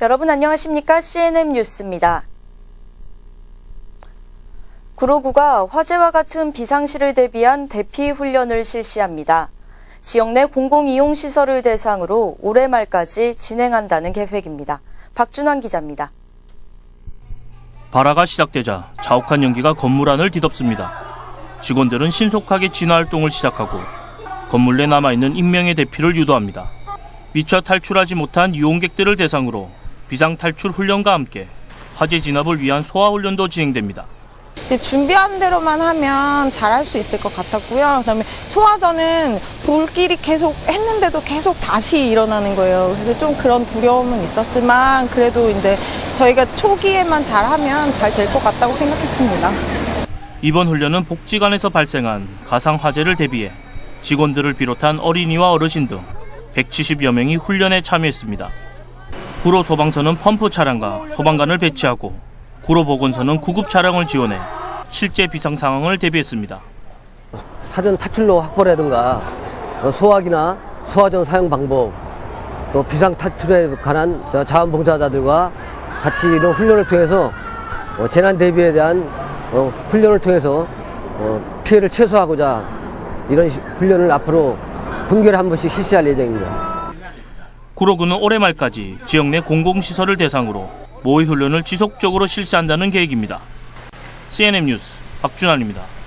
여러분 안녕하십니까? CNN 뉴스입니다. 구로구가 화재와 같은 비상시를 대비한 대피 훈련을 실시합니다. 지역 내 공공이용시설을 대상으로 올해 말까지 진행한다는 계획입니다. 박준환 기자입니다. 발화가 시작되자 자욱한 연기가 건물 안을 뒤덮습니다. 직원들은 신속하게 진화 활동을 시작하고 건물 내 남아있는 인명의 대피를 유도합니다. 미처 탈출하지 못한 이용객들을 대상으로 비상 탈출 훈련과 함께 화재 진압을 위한 소화 훈련도 진행됩니다. 이제 준비한 대로만 하면 잘할 수 있을 것 같았고요. 그다음에 소화전은 불길이 계속 했는데도 계속 다시 일어나는 거예요. 그래서 좀 그런 두려움은 있었지만 그래도 이제 저희가 초기에만 잘하면 잘 될 것 같다고 생각했습니다. 이번 훈련은 복지관에서 발생한 가상 화재를 대비해 직원들을 비롯한 어린이와 어르신 등 170여 명이 훈련에 참여했습니다. 구로 소방서는 펌프 차량과 소방관을 배치하고 구로 보건소는 구급 차량을 지원해 실제 비상 상황을 대비했습니다. 사전 탈출로 확보라든가 어, 소화기나 소화전 사용 방법 또 비상 탈출에 관한 저 자원봉사자들과 같이 이런 훈련을 통해서 어, 재난 대비에 대한 어, 훈련을 통해서 어, 피해를 최소화하고자 이런 시- 훈련을 앞으로 분기에 한 번씩 실시할 예정입니다. 구로구는 올해 말까지 지역 내 공공시설을 대상으로 모의 훈련을 지속적으로 실시한다는 계획입니다. CNN 뉴스 박준환입니다.